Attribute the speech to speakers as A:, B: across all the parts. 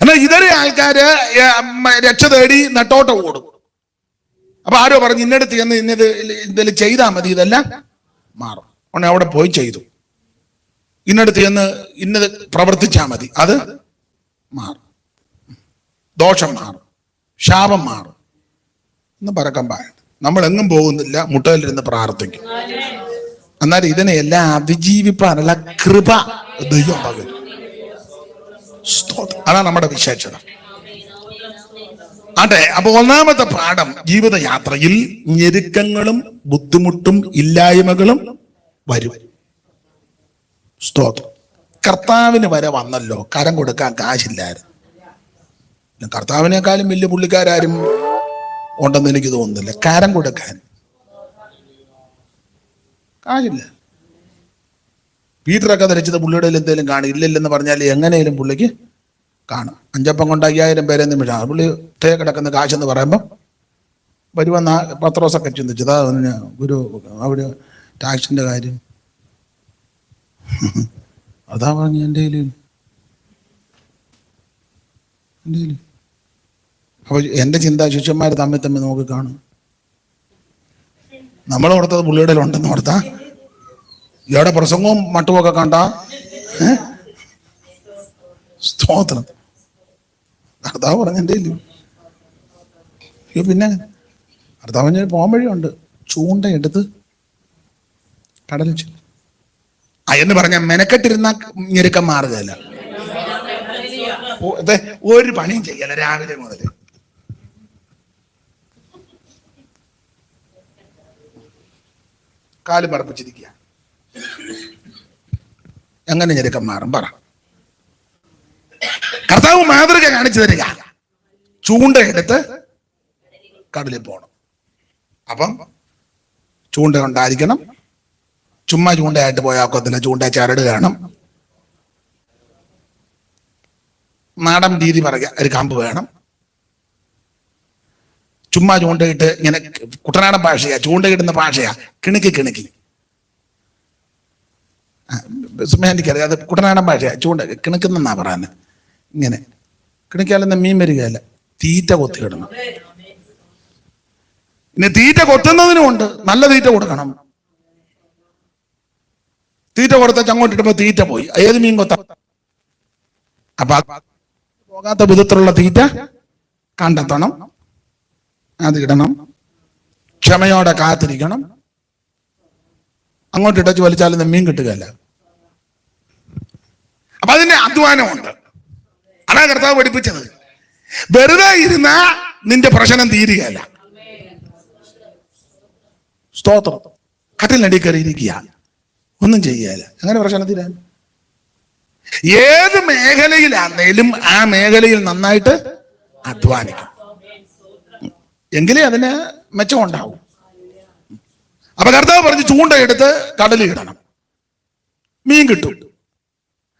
A: എന്നാൽ ഇതര ആൾക്കാര് രക്ഷ തേടി നട്ടോട്ടം ഓടും. അപ്പൊ ആരോ പറഞ്ഞു ഇന്നടുത്ത് ചെന്ന് ഇന്നത് എന്തെങ്കിലും ചെയ്താൽ മതി ഇതെല്ലാം മാറും. ഉടനെ അവിടെ പോയി ചെയ്തു. ഇന്നടുത്ത് ചെന്ന് ഇന്നത് പ്രവർത്തിച്ചാൽ മതി അത് മാറും. ദോഷം മാറും ശാപം മാറും. എന്ന് പറക്കം പറയുന്നത് നമ്മൾ എങ്ങും പോകുന്നില്ല മുട്ടയിലിരുന്ന് പ്രാർത്ഥിക്കും. എന്നാൽ ഇതിനെല്ലാം അതിജീവിപ്പാനുള്ള കൃപ ദൈവം പകരും. അതാണ് നമ്മുടെ വിശേഷത. അതെ അപ്പൊ ഒന്നാമത്തെ പാഠം ജീവിതയാത്രയിൽ ഞെരുക്കങ്ങളും ബുദ്ധിമുട്ടും ഇല്ലായ്മകളും വരും. സ്തോത്രം. കർത്താവിന് വരെ വന്നല്ലോ കരം കൊടുക്കാൻ കാശില്ലായിരുന്നു. കർത്താവിനേക്കാളും വലിയ പുള്ളിക്കാരും ഉണ്ടെന്ന് എനിക്ക് തോന്നുന്നില്ല. കരം കൊടുക്കാൻ. കാശില്ല. പീറ്ററൊക്കെ ധരിച്ചത് പുള്ളിയുടെ എന്തെങ്കിലും കാണും. ഇല്ലില്ലെന്ന് പറഞ്ഞാൽ എങ്ങനെയും പുള്ളിക്ക് കാണും. അഞ്ചപ്പം കൊണ്ട് അയ്യായിരം പേരെ നിമിഷം പുള്ളി തേ കിടക്കുന്ന കാശെന്ന് പറയുമ്പോൾ വരുവന്ന പത്രോസൊക്കെ ചിന്തിച്ചത്. അതിന് ഗുരു അവിടെ ടാക്സിന്റെ കാര്യം. അതാ പറഞ്ഞു എന്റെ കയ്യിൽ. എന്റെ കയ്യിൽ. ചിന്ത ശിഷ്യന്മാർ തമ്മിൽ തമ്മിൽ നമുക്ക് കാണും. നമ്മൾ ഓർത്തത് പുള്ളിയുടെ ഉണ്ടെന്ന് ഓർത്താ. ഇയാളുടെ പ്രസംഗവും മട്ടുമൊക്കെ കണ്ട? സ്തോത്രം. കർത്താവ് ഇല്ലയോ അയ്യോ പിന്നെ? കർത്താവ് പറഞ്ഞ പോകാൻ വഴിയുണ്ട്. ചൂണ്ട എടുത്ത് കടലിൽ ചെല്ലും. എന്ന് പറഞ്ഞ മെനക്കെട്ടിരുന്ന ഞെരുക്കം മാറുകയല്ല. ഒരു പണിയും ചെയ്യല രാവിലെ മുതൽ. കാൽ പറപ്പിച്ചിരിക്കുക. എങ്ങനെ ഞെരുക്കം മാറും? പറ. കർത്താവ് മാതൃക കാണിച്ചു തരിക. ചൂണ്ട എടുത്ത് കടലിൽ പോകണം അപ്പം ചൂണ്ട ഉണ്ടായിരിക്കണം ചുമ്മാ ചൂണ്ടയായിട്ട് പോയാൽ ഒക്കത്തില്ല. ചൂണ്ട ചരട് കാണും. നാടൻ രീതി പറയുക. ഒരു കമ്പ് വേണം. ചുമ്മാ ചൂണ്ടയിട്ട് ഇങ്ങനെ കുട്ടനാടൻ ഭാഷയാ. ചൂണ്ടയിടുന്ന ഭാഷയാ. കിണുക്കി കിണുക്കി. എനിക്കറിയാം അത് കുട്ടനാടൻ ഭാഷ ചൂണ്ട കിണുക്കുന്നെന്നാ പറയുന്നത് ഇങ്ങനെ. കിണക്കിയാലൊന്നും മീൻ വരികയല്ല. തീറ്റ കൊത്തി കിടന്നു. ഇനി തീറ്റ കൊത്തുന്നതിനുമുണ്ട് നല്ല തീറ്റ കൊടുക്കണം. തീറ്റ കൊടുത്ത ചങ്ങോട്ടിട്ടപ്പോ തീറ്റ പോയി. ഏത് മീൻ കൊത്ത? അപ്പൊ പോകാത്ത വിധത്തിലുള്ള തീറ്റ കണ്ടെത്തണം. അത് ഇടണം. ക്ഷമയോടെ കാത്തിരിക്കണം. അങ്ങോട്ട് ഇടച്ച് വലിച്ചാലും മീൻ കിട്ടുകയല്ല. അപ്പൊ അതിന്റെ അധ്വാനമുണ്ട്. അതാ കർത്താവ് പഠിപ്പിച്ചത്. വെറുതെ ഇരുന്ന നിന്റെ പ്രശ്നം തീരുകയല്ല. സ്തോത്രം. കട്ടിലടി കയറിയിരിക്കുക. ഒന്നും ചെയ്യുകയല്ല അങ്ങനെ പ്രശ്നം തീരാൻ. ഏത് മേഖലയിലാണെങ്കിലും ആ മേഖലയിൽ നന്നായിട്ട് അധ്വാനിക്കും. എങ്കിലേ അതിന് മെച്ചമുണ്ടാവും. അപ്പൊ കർത്താവ് പറഞ്ഞ് ചൂണ്ടയെടുത്ത് കടലിൽ ഇടണം. മീൻ കിട്ടും.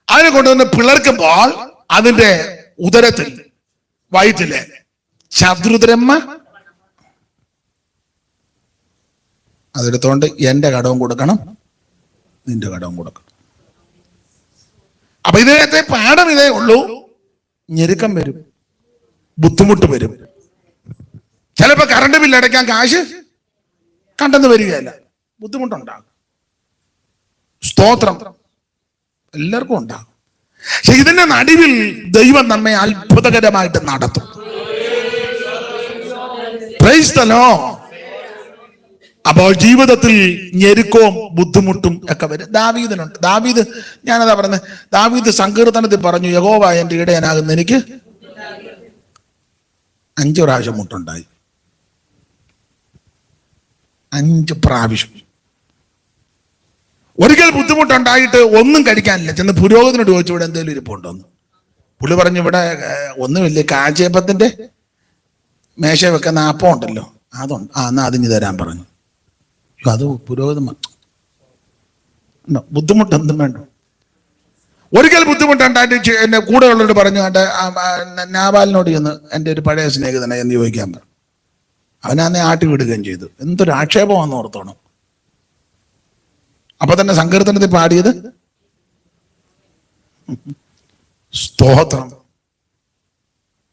A: അതിനെ കൊണ്ടുവന്ന് പിളർക്കുമ്പോൾ അതിന്റെ ഉദരത്തിൽ വയറ്റിൽ ശത്രുദ്രമ്മ അതെടുത്തോണ്ട് എന്റെ കടവും കൊടുക്കണം നിന്റെ കടവും കൊടുക്കണം. അപ്പൊ ഇതിനകത്തെ പാഠം ഇതേ ഉള്ളൂ. ഞെരുക്കം വരും. ബുദ്ധിമുട്ട് വരും. ചിലപ്പോ കറണ്ട് ബില്ല് അടയ്ക്കാൻ കാശ് കണ്ടെന്ന് വരികയല്ല. ബുദ്ധിമുട്ടുണ്ടാകും. സ്തോത്രം എല്ലാവർക്കും ഉണ്ടാകും. പക്ഷെ ഇതിന്റെ നടുവിൽ ദൈവം നമ്മെ അത്ഭുതകരമായിട്ട് നടത്തും. Lord. അപ്പോൾ ജീവിതത്തിൽ ഞെരുക്കവും ബുദ്ധിമുട്ടും ഒക്കെ വരും. ദാവീദിനുണ്ട്. ദാവീദ് ഞാനതാ പറഞ്ഞത് ദാവീദ് സങ്കീർത്തനത്തിൽ പറഞ്ഞു യഹോവ എന്റെ ഇടയനാകുന്ന. എനിക്ക് അഞ്ചു പ്രാവശ്യം മുട്ടുണ്ടായി. അഞ്ച് പ്രാവശ്യം. ഒരിക്കൽ ബുദ്ധിമുട്ടുണ്ടായിട്ട് ഒന്നും കഴിക്കാനില്ല. ചെന്ന് പുരോഗതിനോട് ചോദിച്ചു ഇവിടെ എന്തെങ്കിലും ഇരിപ്പുണ്ടോന്ന്? പുള്ളി പറഞ്ഞു ഇവിടെ ഒന്നുമില്ല. കാഴ്ചയപ്പത്തിന്റെ മേശ വെക്കുന്ന അപ്പം ഉണ്ടല്ലോ അതുണ്ട്. ആ എന്നാ അതിന് തരാൻ പറഞ്ഞു. അത് പുരോഗതി ബുദ്ധിമുട്ട് എന്തും വേണ്ട. ഒരിക്കൽ ബുദ്ധിമുട്ടുണ്ടായിട്ട് എന്നെ എന്റെ കൂടെ ഉള്ളവരോട് പറഞ്ഞു "ആട്ടെ, ആ, ആ, ന- നാബാലിനോട് ചെന്ന് എന്റെ ഒരു പഴയ സ്നേഹിതനെ എന്ന് ചോദിക്കാൻ പറഞ്ഞു അവനന്നെ ആട്ടി വിടുകയും ചെയ്തു. എന്തൊരു ആക്ഷേപമാണെന്ന് ഓർത്തോണം. അപ്പൊ തന്നെ സങ്കീർത്തനത്തിൽ പാടിയത്? സ്തോത്രം.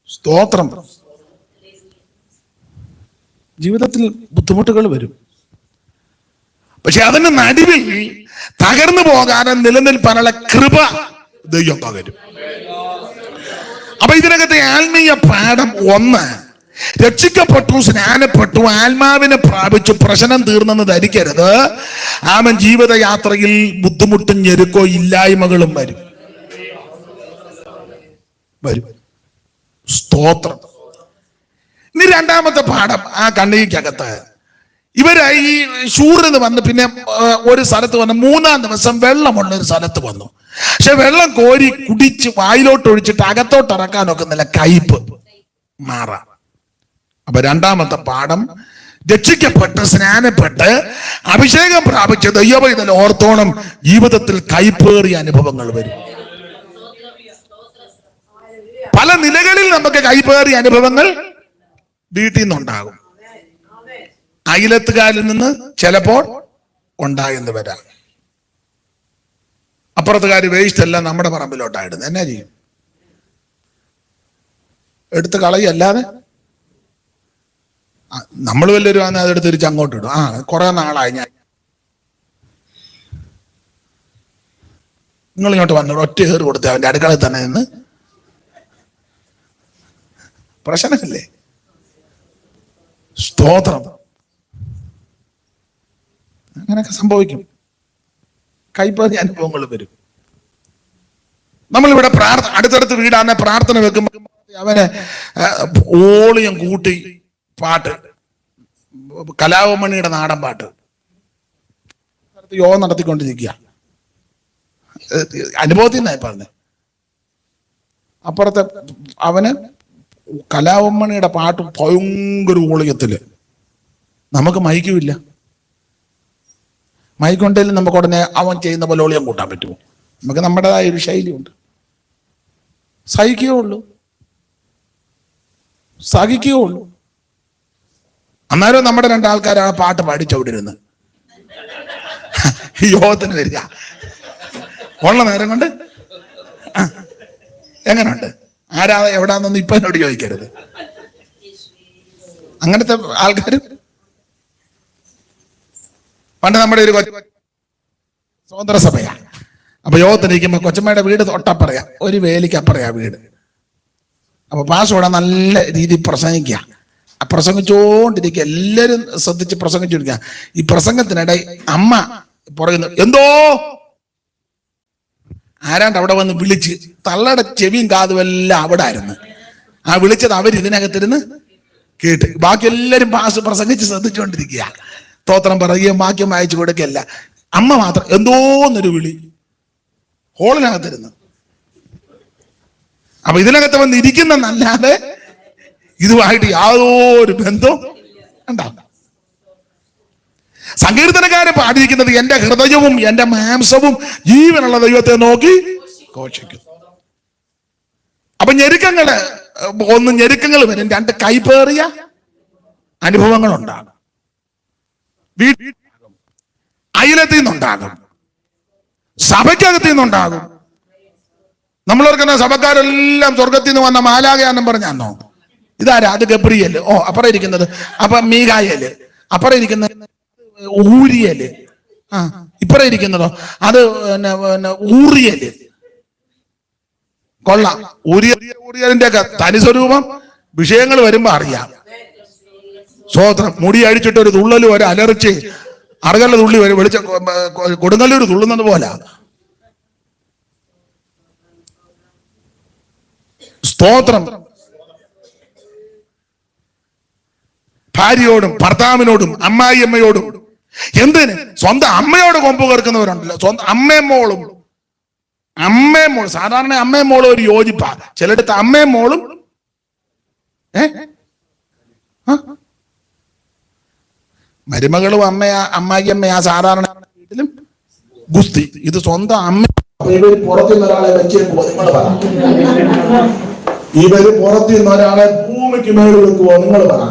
A: സ്തോത്രം. ജീവിതത്തിൽ ബുദ്ധിമുട്ടുകൾ വരും. പക്ഷെ അതിന് നടുവിൽ തകർന്നു പോകാനും നിലനിൽപ്പാനുള്ള കൃപ ദൈവം പകരും. അപ്പൊ ഇതിനകത്തെ ആത്മീയ പാഠം ഒന്ന് രക്ഷിക്കപ്പെട്ടു സ്നാനപ്പെട്ടു ആത്മാവിനെ പ്രാപിച്ചു പ്രശ്നം തീർന്നെന്ന് ധരിക്കരുത്. ആമൻ ജീവിതയാത്രയിൽ ബുദ്ധിമുട്ടും ഞെരുക്കോ ഇല്ലായ്മകളും വരും. വരും. സ്തോത്രം. ഇനി രണ്ടാമത്തെ പാഠം ആ കണ്ണികക്കകത്ത് ഇവർ ഈ ഷൂറിൽ നിന്ന് വന്ന് പിന്നെ ഒരു സ്ഥലത്ത് വന്ന് മൂന്നാം ദിവസം വെള്ളമുള്ള ഒരു സ്ഥലത്ത് വന്നു. പക്ഷെ വെള്ളം കോരി കുടിച്ച് വായിലോട്ട് ഒഴിച്ചിട്ട് അകത്തോട്ട് ഇറക്കാൻ ഒക്കുന്നില്ല കയ്പ് മാറാം. അപ്പൊ രണ്ടാമത്തെ പാഠം രക്ഷിക്കപ്പെട്ട് സ്നാനപ്പെട്ട് അഭിഷേകം പ്രാപിച്ച് ദൈവവൈതൽ ഓർത്തോണം. ജീവിതത്തിൽ കൈപ്പേറിയ അനുഭവങ്ങൾ വരും. പല നിലകളിൽ നമുക്ക് കൈപ്പേറിയ അനുഭവങ്ങൾ വീട്ടിൽ നിന്നുണ്ടാകും. അയലത്തുകാരിൽ നിന്ന് ചിലപ്പോൾ ഉണ്ടായെന്ന് വരാം. അപ്പുറത്തുകാർ വേസ്റ്റ് എല്ലാം നമ്മുടെ പറമ്പിലോട്ടായിരുന്നു എന്നാ ചെയ്യും? എടുത്ത് കളയല്ലാതെ നമ്മൾ വല്ലവരും ആണ് അതെടുത്ത് തിരിച്ച് അങ്ങോട്ട് ഇടും. ആ കുറെ നാളായി ഞാൻ. നിങ്ങൾ ഇങ്ങോട്ട് വന്നു ഒറ്റ കയറി കൊടുത്ത് അവന്റെ അടുക്കളയിൽ തന്നെ നിന്ന്. പ്രശ്നമില്ലേ? സ്തോത്രം. അങ്ങനെയൊക്കെ സംഭവിക്കും. കൈപ്പതി അനുഭവങ്ങൾ വരും. നമ്മളിവിടെ പ്രാർത്ഥന അടുത്തടുത്ത് വീടാണ് പ്രാർത്ഥന വെക്കുമ്പോൾ അവനെ ഓളിയം കൂട്ടി പാട്ട്. കലാവമണിയുടെ നാടൻ പാട്ട്. യോഗം നടത്തിക്കൊണ്ടിരിക്കുക. അനുഭവത്തിൽ നിന്നായി പറഞ്ഞത്. അപ്പുറത്തെ അവന് കലാവമ്മണിയുടെ പാട്ട് ഭയങ്കര ഊളിയത്തിൽ നമുക്ക് മൈക്കുമില്ല. മൈക്കുണ്ടെങ്കിലും നമുക്ക് ഉടനെ അവൻ ചെയ്യുന്ന പോലെ ഒളിയം കൂട്ടാൻ പറ്റുമോ? നമുക്ക് നമ്മുടേതായ ഒരു ശൈലിയുണ്ട്. സഹിക്കുകയുള്ളൂ സഹിക്കുകയുള്ളൂ അന്നേരം നമ്മുടെ രണ്ടാൾക്കാർ ആ പാട്ട് പാടിച്ചവിടിരുന്ന് യോഗത്തിന് വരിക. ഉള്ള നേരം കൊണ്ട്. എങ്ങനെയുണ്ട് ആരാ എവിടാന്നൊന്നും ഇപ്പൊ എന്നോട് ചോദിക്കരുത്. അങ്ങനത്തെ ആൾക്കാർ പണ്ട് നമ്മുടെ ഒരു സ്വതന്ത്ര സഭയാ അപ്പൊ യോഗത്തിനിരിക്കുമ്പോ കൊച്ചമ്മയുടെ വീട് തൊട്ടപ്പറയാ. ഒരു വേലിക്കപ്പറയാ വീട്. അപ്പൊ പാസ്വേഡ് നല്ല രീതിയിൽ പ്രസംഗിക്കുക ആ പ്രസംഗിച്ചുകൊണ്ടിരിക്കുക എല്ലാവരും ശ്രദ്ധിച്ച് പ്രസംഗിച്ചിരിക്കുക ഈ പ്രസംഗത്തിനിടെ അമ്മ പറയുന്നു എന്തോ? ആരാണ്ട് അവിടെ വന്ന് വിളിച്ച് തള്ളയുടെ ചെവിയും കാതും എല്ലാം അവിടെ ആയിരുന്നു ആ വിളിച്ചത് അവർ ഇതിനകത്തിരുന്ന് കേട്ട്. ബാക്കി എല്ലാവരും പാസ് പ്രസംഗിച്ച് ശ്രദ്ധിച്ചുകൊണ്ടിരിക്കുക സ്തോത്രം പറയുകയും വാക്യം വായിച്ചു കൊടുക്കുകയല്ല. അമ്മ മാത്രം എന്തോന്നൊരു വിളി. ഹോളിനകത്തിരുന്ന്. അപ്പൊ ഇതിനകത്ത് വന്ന് ഇരിക്കുന്നല്ലാതെ ഇതുമായിട്ട് യാതൊരു ബന്ധവും ഉണ്ടാവും സങ്കീർത്തനക്കാരൻ പാടിയിരിക്കുന്നത് എന്റെ ഹൃദയവും എന്റെ മാംസവും ജീവനുള്ള ദൈവത്തെ നോക്കി ഘോഷിക്കും അപ്പൊ ഞെരുക്കങ്ങൾ ഒന്ന് ഞെരുക്കങ്ങൾ വരും. രണ്ട് കൈപ്പേറിയ അനുഭവങ്ങൾ ഉണ്ടാകും വീട്ടിൽ അയലത്തിൽ നിന്നുണ്ടാകും സഭയ്ക്കകത്തു നിന്നുണ്ടാകും നമ്മളോർക്കുന്ന സഭക്കാരെല്ലാം സ്വർഗത്തിൽ നിന്ന് വന്ന മാലാകയാന്നും പറഞ്ഞാന്നോ? ഇതാരാ അത് ഗബ്രിയൽ. ഓ അപ്പുറം ഇരിക്കുന്നത്. അപ്പൊ മീകായൽ അപ്പുറം ഇരിക്കുന്ന ഊരിയൽ. ആ ഇപ്പുറം ഇരിക്കുന്നതോ? അത് പിന്നെ ഊറിയൽ. കൊള്ളാം. ഊരിയ ഊറിയലിന്റെ ഒക്കെ തനി സ്വരൂപം വിഷയങ്ങൾ വരുമ്പോ അറിയാം. സ്വോത്രം. മുടി അഴിച്ചിട്ട് ഒരു തുള്ളൽ ഒരു അലർച്ചി അറുകല്ല തുള്ളി വരും വെളിച്ച കൊടുങ്ങല്ലൂർ തുള്ളുന്നത് പോലെ. സ്തോത്രം. ഭാര്യയോടും ഭർത്താവിനോടും അമ്മായിയമ്മയോടും. എന്തിന്? സ്വന്തം അമ്മയോട് കൊമ്പ് കേൾക്കുന്നവരുണ്ടല്ലോ സ്വന്തം അമ്മയും മോളും. അമ്മയും മോൾ സാധാരണ അമ്മയും മോളും ഒരു യോജിപ്പാ. ചിലടത്ത് അമ്മയും മോളും. ഏ? മരുമകളും അമ്മയാ അമ്മായിയമ്മയാ സാധാരണ വീട്ടിലും ഗുസ്തി. ഇത് സ്വന്തം അമ്മ ഇവർ പുറത്തുനിന്ന് ഒരാളെ വെച്ചേക്കുവോ നിങ്ങൾ പറ. ഇവർ പുറത്തുനിന്ന് ഒരാളെ ഭൂമിക്ക് മേളിൽ വെക്കുവോ നിങ്ങൾ പറ.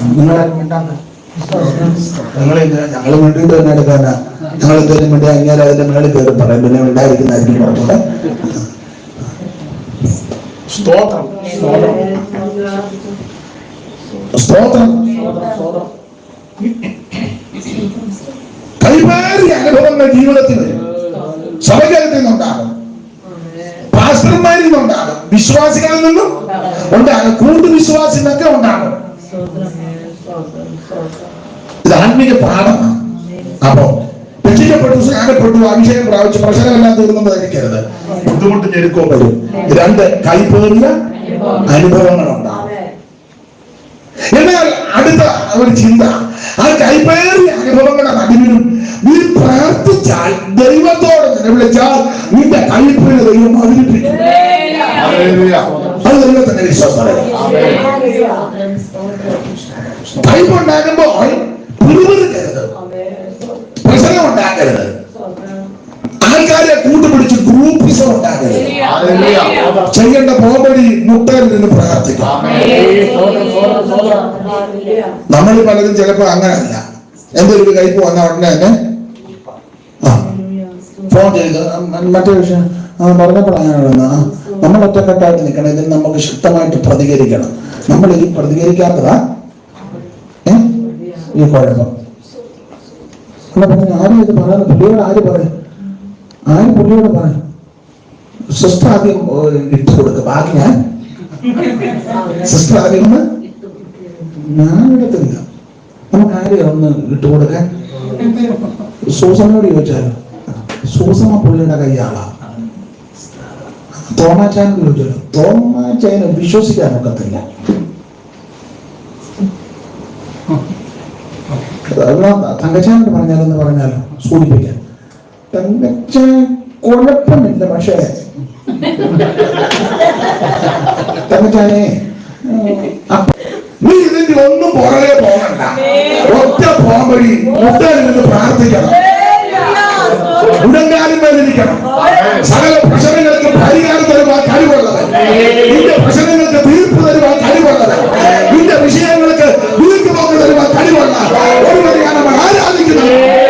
A: ഞങ്ങൾ ഞങ്ങൾ എടുക്കാനാ ഞങ്ങൾ ഇതിനു വേണ്ടി അങ്ങനെ അതിന്റെ മേളിൽ കയറി. പറയും പിന്നെ ഉണ്ടായിരിക്കുന്നതായിരിക്കും പറഞ്ഞൂടെ സ്തോത്രം. സ്തോത്രം. അനുഭവങ്ങൾ ജീവിതത്തിൽ സഭകരത്തിൽ നിന്നുണ്ടാകും. പാസ്റ്റർമാരിൽ നിന്നുണ്ടാകും. വിശ്വാസികളിൽ നിന്നും ഉണ്ടാകും. കൂട്ടുവിശ്വാസികളൊക്കെ ഉണ്ടാകും. ഇത് ആത്മീയ പാഠമാണ്. അപ്പോ രക്ഷിക്കപ്പെട്ടു സ്നാനപ്പെട്ടു അഭിഷേകം പ്രാപിച്ചു പ്രശ്നമെല്ലാം ധരിക്കരുത് ബുദ്ധിമുട്ട് ഞെരുക്കോ വരും. രണ്ട് കൈപ്പേറിയ അനുഭവങ്ങൾ ഉണ്ടാവും എന്നാൽ അടുത്ത ഒരു ചിന്ത. ആ കൈപ്പേറിയ അനുഭവങ്ങളെ നടുവിലും നീ പ്രാർത്ഥിച്ചാൽ ദൈവത്തോട് നിലവിളിച്ചാൽ നിന്റെ കൈപ്പേറിയ ദൈവം അവതരിപ്പിക്കും. അത് ദൈവത്തിന്റെ വിശ്വാസം കൈപ്പ് ഉണ്ടാകുമ്പോൾ പിറുപിറുക്കരുത് പ്രശ്നം ഉണ്ടാക്കരുത് ആൾക്കാരെ കൂട്ടുപിടിച്ച് ഗ്രൂപ്പിസം ഉണ്ടാക്കരുത് ചെയ്യേണ്ട പോകടി മുട്ടയിൽ നിന്ന് പ്രാർത്ഥിക്കാം നമ്മൾ പലരും ചിലപ്പോ അങ്ങനല്ല എന്തൊരു ഒരു കയ്പ് വന്ന ഉടനെ തന്നെ ഫോൺ ചെയ്ത് മറ്റേ വിഷയം ആ നമ്മൾ ഒറ്റക്കെട്ടായിട്ട് നിൽക്കണം ഇതിൽ നമുക്ക് ശക്തമായിട്ട് പ്രതികരിക്കണം. നമ്മൾ ഈ പ്രതികരിക്കാത്തതാ ഈ കുഴപ്പം അല്ല പറഞ്ഞു ആരും ഇത് പറയാൻ പുള്ളിയോട് ആര് പറയും? ആര് പുള്ളിയോട് പറയും? സിസ്റ്റർ ആദ്യം ഇട്ട് കൊടുക്കുക ബാക്കി ഞാൻ? സിസ്റ്റർ ആദ്യം ഒന്ന് ഞാൻ എടുത്തില്ല. നമുക്ക് ആരെയും ഒന്ന് ഇട്ടുകൊടുക്കാൻ സൂസനോട് ചോദിച്ചാലോ? സൂസമ്മ പുള്ളിയുടെ കൈയാളാ തോമാച്ചാനോട് ചോദിച്ചാലോ? തോമാച്ചാനെ വിശ്വസിക്കാൻ ഒക്കത്തില്ല. തങ്കച്ചാനോട് പറഞ്ഞാലെന്ന് പറഞ്ഞാലോ സൂചിപ്പിക്കാൻ തങ്കച്ച കുഴപ്പമില്ല പക്ഷേ. തങ്കച്ചാനെ അപ്പ- നീ ഇതിന്റെ ഒന്നും പുറകെ പോകണ്ട. ഒറ്റ പോകാൻ വഴി മുട്ടയിൽ നിന്ന് പ്രാർത്ഥിക്കണം. ഉടങ്കാലും വേദനിക്കണം സകല പ്രശ്നങ്ങൾക്ക് പരിഹാരം തരുവാൻ കഴിവുള്ളത്. നിന്റെ പ്രശ്നങ്ങൾക്ക് തീർപ്പ് തരുവാൻ കഴിവുള്ളത്. നിന്റെ വിഷയങ്ങൾക്ക് വീട്ടുപോക്ക് തരുവാൻ കഴിവുള്ള ഒരുവരെയാണ് നമ്മൾ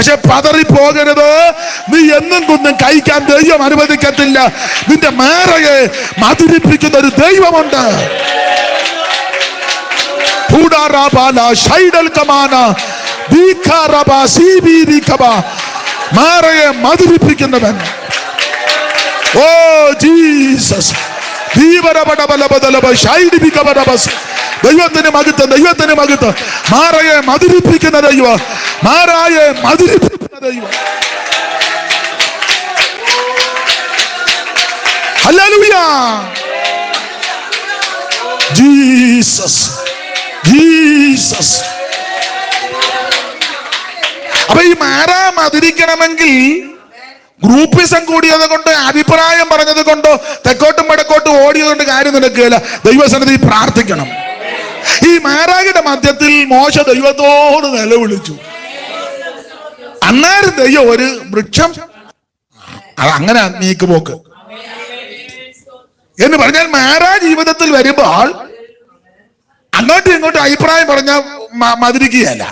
A: പക്ഷെ പതറി പോകരുത് നീ എന്നും കുന്നും കഴിക്കാൻ ദൈവം അനുവദിക്കത്തില്ല. നിന്റെ മേറയെ മധുരിപ്പിക്കുന്ന ഒരു ദൈവമുണ്ട്. മധുരിപ്പിക്കുന്നവൻ. ഓ ജീസസ്. ദൈവത്തിന് മകത്ത് ദൈവത്തിന് മകത്ത് മാറയെ മതിരിപ്പിക്കുന്ന ദൈവ. മാറായെ മതിരിപ്പിക്കുന്ന ദൈവ. ജീസസ്. ജീസസ്. അപ്പൊ ഈ മാറാ മധുരിക്കണമെങ്കിൽ ഗ്രൂപ്പിസം കൂടിയത് കൊണ്ട് അഭിപ്രായം പറഞ്ഞത് കൊണ്ടോ തെക്കോട്ടും വടക്കോട്ടും ഓടിയത് കൊണ്ട് കാര്യം നടക്കുകയില്ല ദൈവസന്നിധി പ്രാർത്ഥിക്കണം. ഈ മാരാകിന്റെ മധ്യത്തിൽ മോശ ദൈവത്തോട് നിലവിളിച്ചു. അന്നേരം ദൈവം ഒരു വൃക്ഷം അത് അങ്ങനെ നീക്ക് പോക്ക്. എന്ന് പറഞ്ഞാൽ മാരാ ജീവിതത്തിൽ വരുമ്പോൾ അങ്ങോട്ടും ഇങ്ങോട്ടും അഭിപ്രായം പറഞ്ഞ മതിരിക്കുകയല്ല.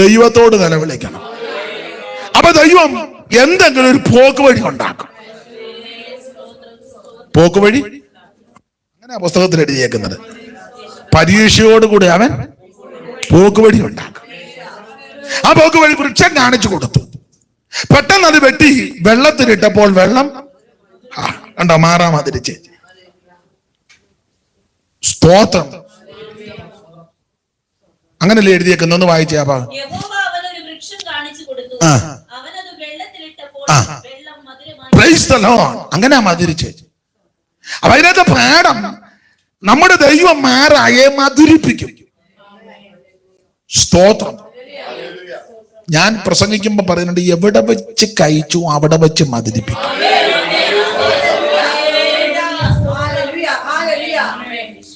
A: ദൈവത്തോട് നിലവിളിക്കണം. അപ്പൊ ദൈവം എന്തെങ്കിലും ഒരു പോക്ക് വഴി ഉണ്ടാക്കും. പോക്ക് വഴി? അങ്ങനെ പുസ്തകത്തിൽ എഴുതിയേക്കുന്നത്. പരീക്ഷയോടുകൂടി അവൻ പോക്ക് വഴി ഉണ്ടാക്കും. ആ പോക്ക് വഴി വൃക്ഷം കാണിച്ചു കൊടുത്തു. പെട്ടെന്ന് അത് വെട്ടി വെള്ളത്തിലിട്ടപ്പോൾ വെള്ളം കണ്ടോ മാറാ മതിരിച്ച് സ്തോത്രം. അങ്ങനല്ലേ എഴുതിയേക്കുന്നു ഒന്ന് വായിച്ചേ അപ്പൊ. ആ. അങ്ങനെ മതിരിച്ച് അപ്പൊ അതിനകത്ത് പാഠം നമ്മുടെ ദൈവം മാറായെ മധുരിപ്പിക്കും സ്തോത്രം. ഞാൻ പ്രസംഗിക്കുമ്പോ പറയുന്നുണ്ട് എവിടെ വെച്ച് കഴിച്ചു അവിടെ വെച്ച് മധുരിപ്പിക്കും.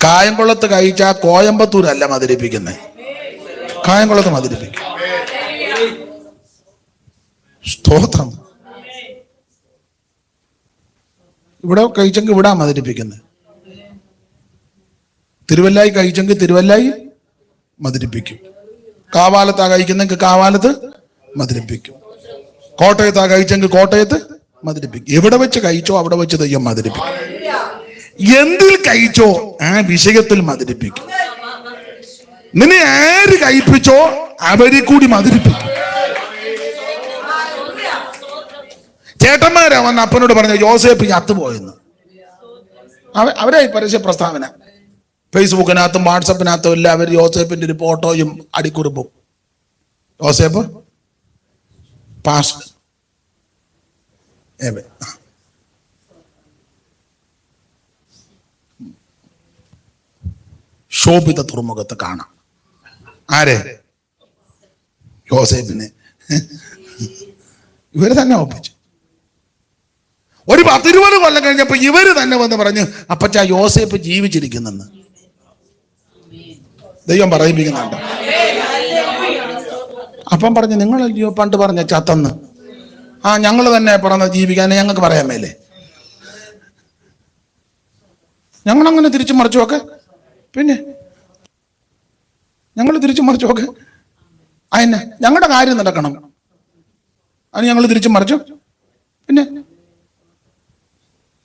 A: കായംകുളത്ത് കഴിച്ച കോയമ്പത്തൂരല്ല മധുരിപ്പിക്കുന്നത് കായംകുളത്ത് മധുരിപ്പിക്കും. സ്തോത്രം. ഇവിടെ കൈച്ചങ്ക് ഇവിടെ മധുരിപ്പിക്കുന്നത് തിരുവല്ലായി കഴിച്ചെങ്കിൽ തിരുവല്ലായി മധുരിപ്പിക്കും കാവാലത്താ കഴിക്കുന്നെങ്കിൽ കാവാലത്ത് മധുരിപ്പിക്കും കോട്ടയത്താ കഴിച്ചെങ്കിൽ കോട്ടയത്ത് മധുരിപ്പിക്കും എവിടെ വെച്ച് കഴിച്ചോ അവിടെ വെച്ച് തെയ്യം മധുരിപ്പിക്കും എന്തിൽ കഴിച്ചോ ആ വിഷയത്തിൽ മധുരിപ്പിക്കും നിന്നെ ആര് കഴിപ്പിച്ചോ അവരെ കൂടി മധുരിപ്പിക്കും ചേട്ടന്മാരാ വന്ന് അപ്പനോട് പറഞ്ഞ യോസേപ്പ് ചത്തുപോയെന്ന് അവ അവരായി പരസ്യ പ്രസ്താവന. ഫേസ്ബുക്കിനകത്തും വാട്സപ്പിനകത്തും എല്ലാം അവർ ജോസേപ്പിന്റെ ഒരു ഫോട്ടോയും അടിക്കുറിപ്പും. ജോസേപ്പ് പാസ് ഏവേ. ശോഭിത തുറമുഖത്ത് കാണാം. ആരെ? ജോസേഫിനെ ഇവർ തന്നെ ഒപ്പിച്ചു. ഒരു പത്തിരുപത് കൊല്ലം കഴിഞ്ഞപ്പോൾ ഇവർ തന്നെ വന്ന് പറഞ്ഞു അപ്പച്ച യോസേപ്പ് ജീവിച്ചിരിക്കുന്നെന്ന്. ദൈവം പറയിപ്പിക്കുന്നുണ്ട്. അപ്പം പറഞ്ഞു നിങ്ങളല്ലയോ പണ്ട് പറഞ്ഞ ചത്തന്ന്? ആ ഞങ്ങൾ തന്നെ പറഞ്ഞ ജീവിക്കാൻ ഞങ്ങൾക്ക് പറയാൻ മേലേ. ഞങ്ങളങ്ങനെ തിരിച്ചു മറിച്ചു നോക്കെ. പിന്നെ? ഞങ്ങൾ തിരിച്ചു മറിച്ചു നോക്കെ. അതിനെ ഞങ്ങളുടെ കാര്യം നടക്കണം. അത് ഞങ്ങൾ തിരിച്ചു മറിച്ചു. പിന്നെ?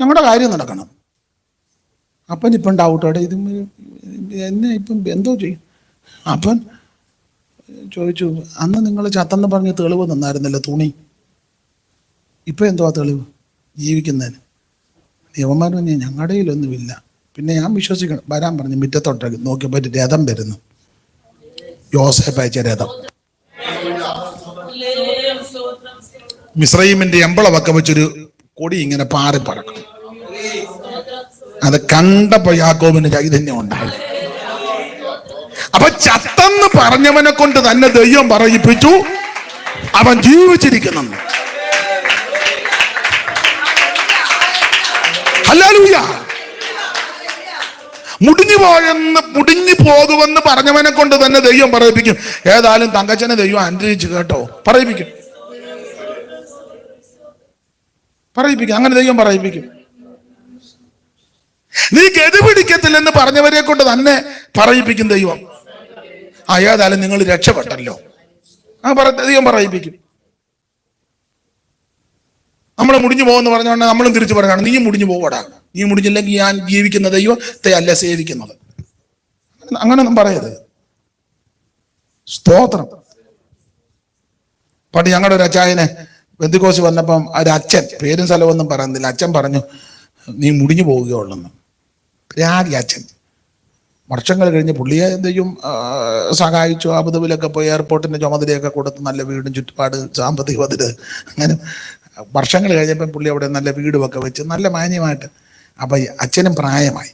A: ഞങ്ങളുടെ കാര്യം നടക്കണം. അപ്പൻ ഇപ്പം ഡൗട്ടോടെ ഇത് എന്നെ ഇപ്പം എന്തോ ചെയ്യും. അപ്പൻ ചോദിച്ചു അന്ന് നിങ്ങൾ ചത്തെന്ന് പറഞ്ഞ് തെളിവ് തന്നായിരുന്നല്ലോ തുണി. ഇപ്പം എന്തോ ആ തെളിവ്? ജീവിക്കുന്നതിന്. ദേവന്മാർ പറഞ്ഞു ഞങ്ങളുടെ കയ്യിലൊന്നുമില്ല. പിന്നെ ഞാൻ വിശ്വസിക്കണം. വരാൻ പറഞ്ഞു മുറ്റത്തോട്ടേക്ക് നോക്കിയപ്പോൾ രഥം വരുന്നു. ജോസഫ് അയച്ച രഥം. മിശ്രൈമിന്റെ എമ്പളമൊക്കെ വെച്ചൊരു കൊടി ഇങ്ങനെ പാറി പറക്കും അത് കണ്ടപ്പോ യാക്കോബിന് ചൈതന്യം ഉണ്ടായി. അപ്പൊ ചത്തെന്ന് പറഞ്ഞവനെ കൊണ്ട് തന്നെ ദൈവം പറയിപ്പിച്ചു. അവൻ ജീവിച്ചിരിക്കുന്നു. ഹല്ലേലൂയ. മുടിഞ്ഞു പോയെന്ന് മുടിഞ്ഞു പോകുമെന്ന് പറഞ്ഞവനെ കൊണ്ട് തന്നെ ദൈവം പറയിപ്പിക്കും. ഏതായാലും തങ്കച്ചനെ ദൈവം അനുഗ്രഹിച്ചു കേട്ടോ. പറയിപ്പിക്കും. പറയിപ്പിക്കും. അങ്ങനെ ദൈവം പറയിപ്പിക്കും. നീ ഗതി പിടിക്കത്തില്ലെന്ന് പറഞ്ഞവരെ കൊണ്ട് തന്നെ പറയിപ്പിക്കും ദൈവം. അയാതാലും നിങ്ങൾ രക്ഷപ്പെട്ടല്ലോ. ആ പറ ദൈവം പറയിപ്പിക്കും. നമ്മൾ മുടിഞ്ഞു പോകുമെന്ന് പറഞ്ഞുകൊണ്ട് നമ്മളും തിരിച്ചു പറയാണ് നീ മുടിഞ്ഞു പോവടാ. നീ മുടിഞ്ഞില്ലെങ്കിൽ ഞാൻ ജീവിക്കുന്ന ദൈവത്തെ അല്ല സേവിക്കുന്നത്. അങ്ങനൊന്നും പറയരുത്. സ്തോത്രം. പണ്ട് ഞങ്ങളുടെ ഒരു അച്ചായനെ ബന്ധുക്കോസ് വന്നപ്പം ഒരു അച്ഛൻ പേരും സ്ഥലമൊന്നും പറയുന്നില്ല അച്ഛൻ പറഞ്ഞു നീ മുടിഞ്ഞു പോവുകയുള്ളെന്ന് രാഗി അച്ഛൻ. വർഷങ്ങൾ കഴിഞ്ഞ് പുള്ളിയെ എന്തെയും സഹായിച്ചു. അബുദാബിലൊക്കെ പോയി എയർപോർട്ടിന്റെ ചുമതലയൊക്കെ കൊടുത്ത് നല്ല വീടും ചുറ്റുപാട് സാമ്പത്തിക പതിര് അങ്ങനെ വർഷങ്ങൾ കഴിഞ്ഞപ്പം പുള്ളി അവിടെ നല്ല വീടുമൊക്കെ വെച്ച് നല്ല മാന്യമായിട്ട്. അപ്പം അച്ഛനും പ്രായമായി.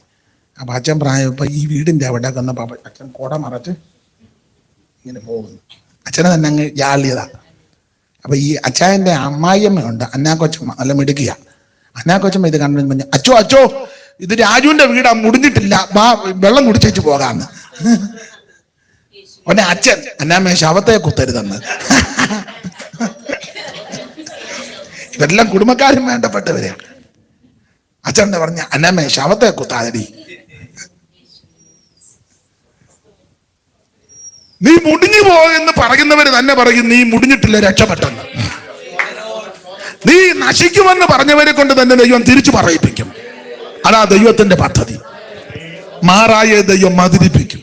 A: അപ്പം അച്ഛൻ പ്രായം ഇപ്പം ഈ വീടിന്റെ അവിടെ അച്ഛൻ കുട മറച്ച് ഇങ്ങനെ പോകുന്നു. അച്ഛനെ തന്നെ അങ്ങ് ജാള്യത. അപ്പം ഈ അച്ഛന്റെ അമ്മായിയമ്മയുണ്ട്. അന്നാ കൊച്ചമ്മ. നല്ല മിടുക്കിയ. അന്നാ കൊച്ചമ്മ ഇത് കണ്ടു അച്ഛോ അച്ചോ ഇത് രാജുവിന്റെ വീടാ മുടിഞ്ഞിട്ടില്ല. വാ വെള്ളം കുടിച്ചേച്ച് പോകാന്ന്. ഒന്നെ അച്ഛൻ അന്നാമ്മ ശവത്തെ കുത്തരുതെന്ന്. ഇവരെല്ലാം കുടുംബക്കാരും വേണ്ടപ്പെട്ടവരെയാണ് അച്ഛൻ പറഞ്ഞ അന്നാമ്മ ശവത്തെ കുത്താതടി. നീ മുടിഞ്ഞു പോയെന്ന് പറയുന്നവര് തന്നെ പറയും നീ മുടിഞ്ഞിട്ടില്ല രക്ഷപ്പെട്ടെന്ന്. നീ നശിക്കുമെന്ന് പറഞ്ഞവരെ കൊണ്ട് തന്നെ ദൈവം തിരിച്ചു പറയിപ്പിക്കും. അതാ ദൈവത്തിന്റെ പദ്ധതി. മാറായ ദൈവം മതിരിപ്പിക്കും.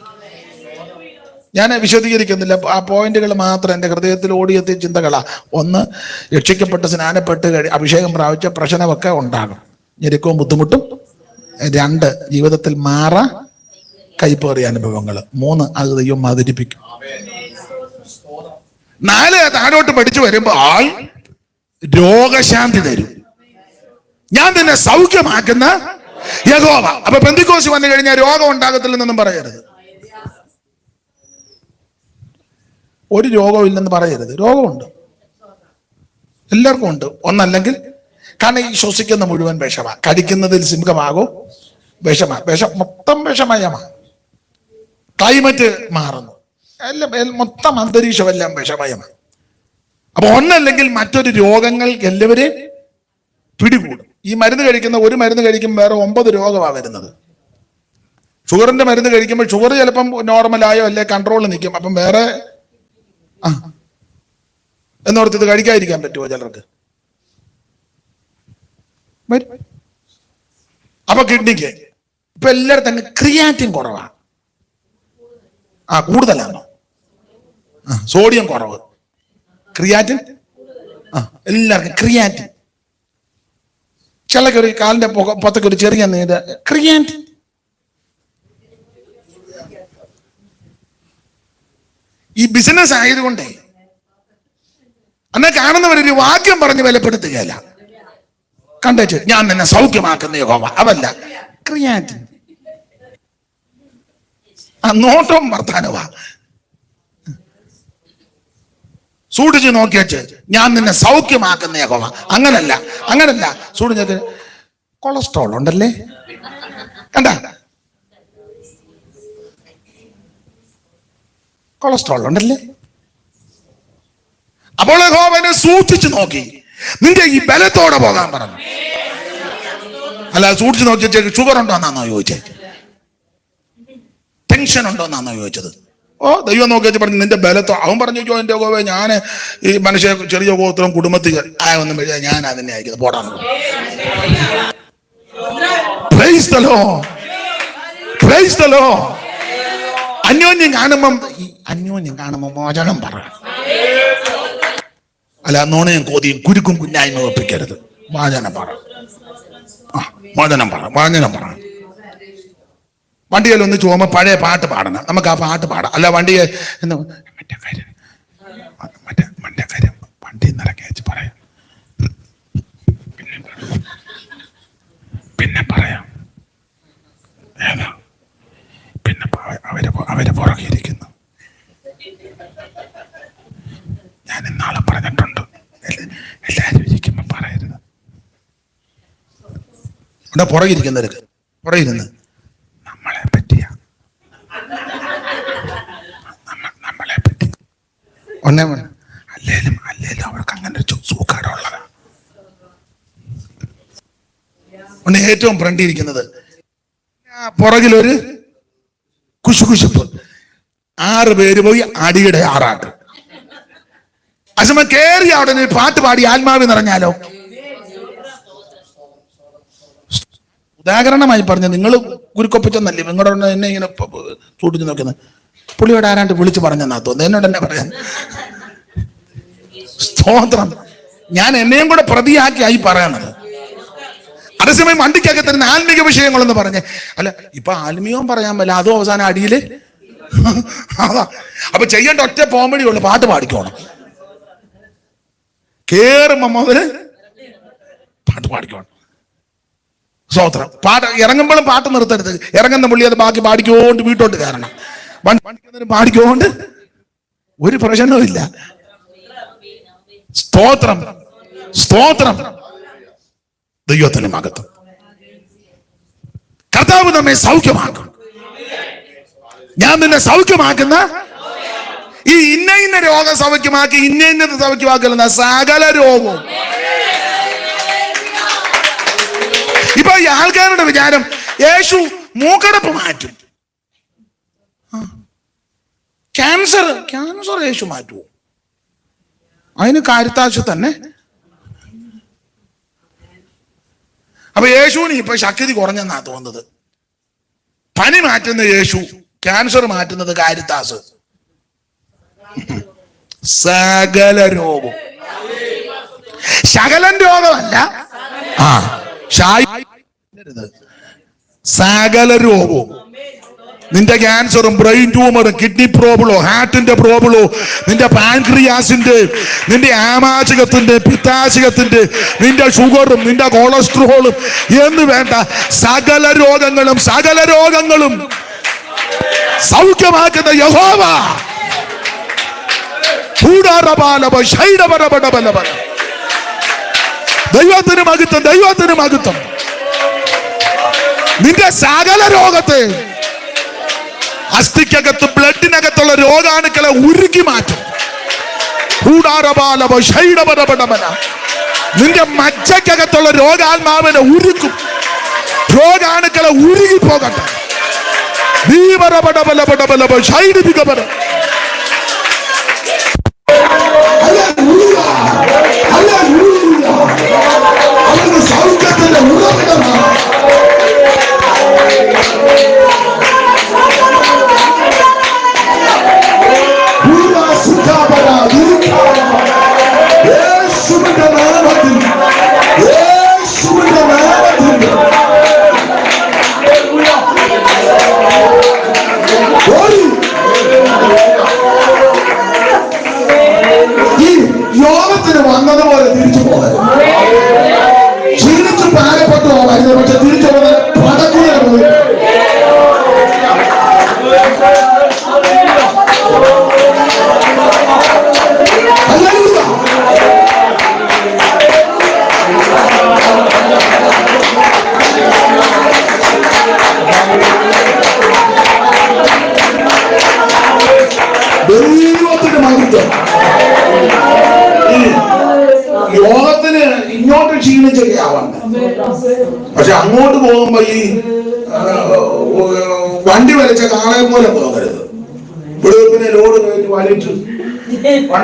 A: ഞാൻ വിശദീകരിക്കുന്നില്ല. ആ പോയിന്റുകൾ മാത്രം എന്റെ ഹൃദയത്തിൽ ഓടിയെത്തിയ ചിന്തകളാ. ഒന്ന് രക്ഷിക്കപ്പെട്ട് സ്നാനപ്പെട്ട് കഴി അഭിഷേകം പ്രാപിച്ച പ്രശ്നമൊക്കെ ഉണ്ടാകും. ഞെരുക്കവും ബുദ്ധിമുട്ടും. രണ്ട് ജീവിതത്തിൽ മാറ കൈപ്പേറിയ അനുഭവങ്ങൾ മൂന്ന് അത് ദൈവം മതിരിപ്പിക്കും. നാല് താഴോട്ട് പഠിച്ചു വരുമ്പോൾ ആൾ രോഗശാന്തി തരും ഞാൻ നിന്നെ സൗഖ്യമാക്കുന്ന യഹോവ. അപ്പൊ പെന്തിക്കോസ് വന്നു കഴിഞ്ഞാൽ രോഗം ഉണ്ടാകത്തില്ലെന്നൊന്നും പറയരുത്. ഒരു രോഗവും ഇല്ലെന്ന് പറയരുത്. രോഗമുണ്ട്. എല്ലാവർക്കും ഉണ്ട് ഒന്നല്ലെങ്കിൽ കാരണം ഈ ശ്വസിക്കുന്ന മുഴുവൻ വിഷമാണ് കടിക്കുന്നതിൽ സിംഹമാകും. വിഷമാ. വിഷം മൊത്തം വിഷമയമാണ് ക്ലൈമറ്റ് മാറുന്നു. എല്ലാം മൊത്തം അന്തരീക്ഷം എല്ലാം വിഷമയമാണ് അപ്പൊ ഒന്നല്ലെങ്കിൽ മറ്റൊരു രോഗങ്ങൾ എല്ലാവരെയും പിടികൂടും. ഈ മരുന്ന് കഴിക്കുന്ന ഒരു മരുന്ന് കഴിക്കുമ്പോൾ വേറെ ഒമ്പത് രോഗമാണ് വരുന്നത്. ഷുഗറിന്റെ മരുന്ന് കഴിക്കുമ്പോൾ ഷുഗർ ചിലപ്പം നോർമലായോ അല്ലെ കൺട്രോളിൽ നിൽക്കും. അപ്പം വേറെ എന്നോർത്ത് ഇത് കഴിക്കാതിരിക്കാൻ പറ്റുമോ ചിലർക്ക്. അപ്പൊ കിഡ്നിക്ക്. ഇപ്പൊ എല്ലായിടത്തും അങ്ങ് ക്രിയാറ്റിൻ കുറവാണ് ആ കൂടുതലാണോ? സോഡിയം കുറവ്. ക്രിയാറ്റിൻ ആ എല്ലാവർക്കും ക്രിയാറ്റിൻ ചിലക്ക് ഒരു കാലിന്റെ പുറത്തൊക്കെ ഒരു ചെറിയ നീര് ക്രിയാറ്റിൻ ഈ ബിസിനസ് ആയതുകൊണ്ടേ അന്നെ കാണുന്നവരൊരു വാക്യം പറഞ്ഞ് വിലപ്പെടുത്തുകയല്ല കണ്ടേച്ച് ഞാൻ നിന്നെ സൗഖ്യമാക്കുന്ന യഹോവ. അവല്ല ക്രിയാറ്റിൻ ആ നോട്ടവും വർത്താനവാ സൂക്ഷിച്ച് നോക്കിയച്ച് ഞാൻ നിന്നെ സൗഖ്യമാക്കുന്ന യഹോവ. അങ്ങനല്ല അങ്ങനല്ല. സൂക്ഷിച്ചത് കൊളസ്ട്രോൾ ഉണ്ടല്ലേ? കണ്ട? കൊളസ്ട്രോൾ ഉണ്ടല്ലേ? അപ്പോൾ യഹോവനെ സൂക്ഷിച്ചു നോക്കി. നിന്റെ ഈ ബലത്തോടെ പോകാൻ പറഞ്ഞു. അല്ല സൂക്ഷിച്ചു നോക്കിയ ഷുഗർ ഉണ്ടോ എന്നാണോ ചോദിച്ചത് ടെൻഷൻ ഉണ്ടോ എന്നാണോ ചോദിച്ചത്? ഓ ദൈവം നോക്കി വെച്ച് പറഞ്ഞു നിന്റെ ബലത്തോ? അവൻ പറഞ്ഞു ചോ എന്റെ ഗോവേ ഞാൻ ഈ മനുഷ്യ ചെറിയ ഗോത്രം കുടുംബത്തിൽ ആ ഒന്നും വരിക ഞാൻ അതിനെ അയക്കുന്നത് പോടാ. അന്യോന്യം കാണുമ്പം അന്യോന്യം കാണുമ്പോ മോചനം പറ. അല്ല നോണയും കോതിയും കുരുക്കും കുഞ്ഞായ്മ ഒപ്പിക്കരുത്. വാചനം പറ. മോചനം പറ വാചനം പറ. വണ്ടിയിൽ ഒന്ന് ചുമ പഴയ പാട്ട് പാടണം. നമുക്ക് ആ പാട്ട് പാടാം. അല്ല വണ്ടിയെ എന്ന് മറ്റേ കാര്യം. മറ്റേ മറ്റേ കാര്യം. വണ്ടി നിറക്കി വെച്ച് പറയാം. പിന്നെ പറയാം. ഏതാ? പിന്നെ അവർ അവർ പുറകെ ഇരിക്കുന്നു ഞാൻ ഇന്നാളെ പറഞ്ഞിട്ടുണ്ട്. എല്ലാവരും ഇരിക്കുമ്പോൾ പറയരുത്. ഇവിടെ പുറകിരിക്കുന്നവർക്ക് പുറകിരുന്ന് നമ്മളെ പറ്റിയ നമ്മ- നമ്മളെ പറ്റി ഒന്നേ വേണം അല്ലേലും അല്ലേലും അവർക്ക് അങ്ങനെ ഒരു ഒന്ന് ഏറ്റവും ഫ്രണ്ടിരിക്കുന്നത് പുറകിലൊരു കുശുകുശുപ്പ്. ആറ് പേര് പോയി അടിയുടെ ആറാട്ട്. അസമ കേറി അവിടെ നിന്ന് പാട്ട് പാടി ആത്മാവ് നിറഞ്ഞാലോ? ഉദാഹരണമായി പറഞ്ഞ നിങ്ങൾ കുരുക്കൊപ്പിച്ചെന്നല്ലേ? നിങ്ങളുടെ എന്നെ ഇങ്ങനെ പ- നോക്കുന്നത് പുള്ളിയോട് ആരാണ്ട് വിളിച്ചു പറഞ്ഞെന്നാ തോന്നുന്നു? എന്നോട് എന്നെ പറയാൻ. സ്തോത്രം. ഞാൻ എന്നെയും കൂടെ പ്രതിയാക്കി ആയി പറയണത്. അതേസമയം വണ്ടിക്കൊക്കെ തരുന്ന ആത്മീക വിഷയങ്ങളെന്ന് പറഞ്ഞ്. അല്ല ഇപ്പൊ ആത്മീയവും പറയാൻ പറ്റില്ല അതും അവസാനം അടിയിൽ. അതാ. അപ്പൊ ചെയ്യേണ്ട ഒറ്റ പോമഡി ഉള്ളു. പാട്ട് പാടിക്കോണം. കേറുമ്പോ മുതൽ പാട്ട് പാടിക്കോണം. സ്തോത്രം. പാട്ട് ഇറങ്ങുമ്പോഴും പാട്ട് നിർത്തരുത്. ഇറങ്ങുന്ന പുള്ളി അത് ബാക്കി പാടിക്കോണ്ട് വീട്ടോട്ട് കയറണം. വണ്ടിക്കുന്നതിന് പാടിക്കൊണ്ട് ഒരു പ്രശ്നവും ഇല്ല. സ്തോത്രം. സ്തോത്രം. ദൈവത്തിന് മകത്വം കർത്താവ് നമ്മെ സൗഖ്യമാക്കും. ഞാൻ നിന്നെ സൗഖ്യമാക്കുന്ന ഈ ഇന്ന ഇന്ന രോഗം സൗഖ്യമാക്കി ഇന്ന ഇന്നത് സൗഖ്യമാക്കുന്ന സകല രോഗവും. ഇപ്പൊ ഈ ആൾക്കാരുടെ വിചാരം യേശു മൂക്കടപ്പ് മാറ്റും. ക്യാൻസർ ക്യാൻസർ യേശു മാറ്റുമോ അതിന് കാര്യത്താശ തന്നെ അപ്പൊ യേശുവിന് ഇപ്പൊ ശക്തി കുറഞ്ഞെന്നാ തോന്നുന്നത് പനി മാറ്റുന്ന യേശു ക്യാൻസർ മാറ്റുന്നത് കാര്യത്താസ് സകല രോഗം ശകലൻ രോഗമല്ല ആ സകല രോഗവും നിന്റെ ക്യാൻസറും ബ്രെയിൻ ട്യൂമറും കിഡ്നി പ്രോബ്ലോ ഹാർട്ടിന്റെ പ്രോബ്ലോ നിന്റെ പാൻക്രിയാസിന്റെ നിന്റെ ആമാശകത്തിന്റെ പിത്താശകത്തിന്റെ നിന്റെ ഷുഗറും നിന്റെ കൊളസ്ട്രോളും എന്ന് വേണ്ട സകല രോഗങ്ങളും സകല രോഗങ്ങളും സൗഖ്യമാക്കുന്ന യഹോവ. ദൈവത്തിന് മകുത്തം ദൈവത്തിന് മകുത്തം നിന്റെ സകല രോഗത്തെ അസ്ഥിക്കകത്ത് ബ്ലഡിനകത്തുള്ള രോഗാണുക്കളെ ഉരുക്കി മാറ്റും. നിന്റെ മജ്ജക്കകത്തുള്ള രോഗാത്മാവിനെ ഉരുക്കും. രോഗാണുക്കളെ ഉരുകി പോകട്ടെ. ഭീമരപടപലപടപലപ ഷൈഡിപികപര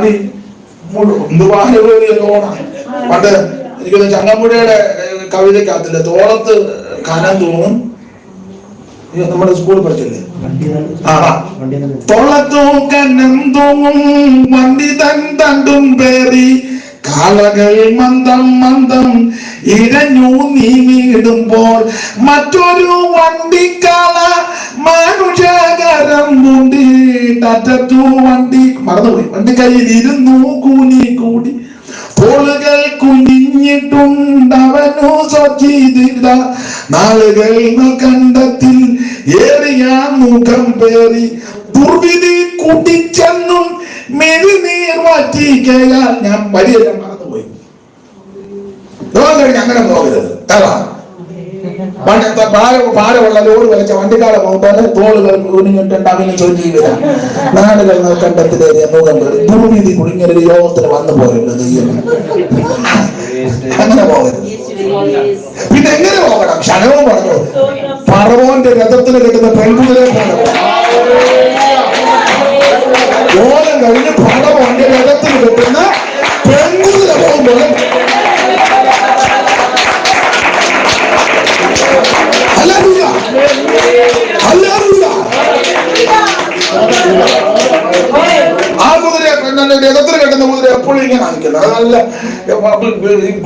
A: വണ്ടി ലോഡാണ് പണ്ട് എനിക്ക് ചങ്ങമ്പുഴയുടെ കവിതയ്ക്കകത്തില്ല തോളത്ത് കനം തോന്നും. നമ്മുടെ സ്കൂളിൽ പഠിച്ചില്ലേ? ആ ആ. കനം തൂങ്ങും വണ്ടി തൻ തണ്ടും പേറി കാളകൾ മന്ദം മന്ദം ഇരഞ്ഞു നീങ്ങിടുമ്പോൾ മറ്റൊരു വണ്ടി വണ്ടിക്കാള മനുഷ്യകരം മുണ്ടിട്ടു വണ്ടി മറന്നുപോയി. വണ്ടി കയ്യിൽ ഇരുന്നു കൂനി കൂടി. തോളുകൾ കുനിഞ്ഞിട്ടുണ്ടവനു സ്വചിതിത നാളുകൾ കണ്ടത്തിൽ ഏറിയ മുഖം പേറി. ദുർവിധി കുടിച്ചെന്നും മെഴുനീർ മാറ്റിക്കയാൽ ഞാൻ വരിയെല്ലാം മറന്നുപോയി ലോകം അങ്ങനെ പോകരുത്. അതാ വണ്ടി ത- ഭാര- ഭാരമുള്ള ലോഡ് വലിച്ച വണ്ടിക്കാരെ പോകുമ്പോൾ തോളുകൾ കുനിഞ്ഞിട്ടുണ്ടാവില്ല ചോദിക്കുക നാടുകൾ കണ്ടത്തിലേറിയ പേറി ദുർവിധി കുടുങ്ങിയൊരു യോഗത്തിന് വന്നു ദൈവം. അങ്ങനെ പോകരുത്. പിന്നെ എങ്ങനെ പോകണം? ക്ഷണവും പറഞ്ഞു പറവോന്റെ രഥത്തിൽ കിട്ടുന്ന പെൺകുതിരെ പോലെ. ഓലം കഴിഞ്ഞ് പറവോന്റെ രഥത്തിൽ കിട്ടുന്ന പെൺകുതിര പോകുമ്പോൾ ആ കിട്ടുന്ന കുതിര എപ്പോഴും ഇങ്ങനെ കാണിക്കുന്നത് അത് നല്ല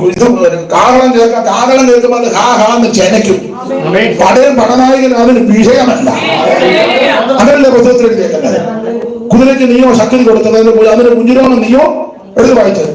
A: ഇത് കാഹളം കേൾക്കാൻ കാഹളം കേൾക്കുമ്പോൾ അത് ഹാ ഹാ എന്ന് ചെനയ്ക്കും. പടയും പടനായകനും അതിന് വിഷയമല്ല. അതല്ലേ പുസ്തകത്തിൽ കേൾക്കുന്നത്? കുതിരയ്ക്ക് നീയോ ശക്തി കൊടുത്തത് അതിന് അതിന്റെ കുഞ്ഞിരോണം നീയോ എടുത്ത് വായിച്ചത്.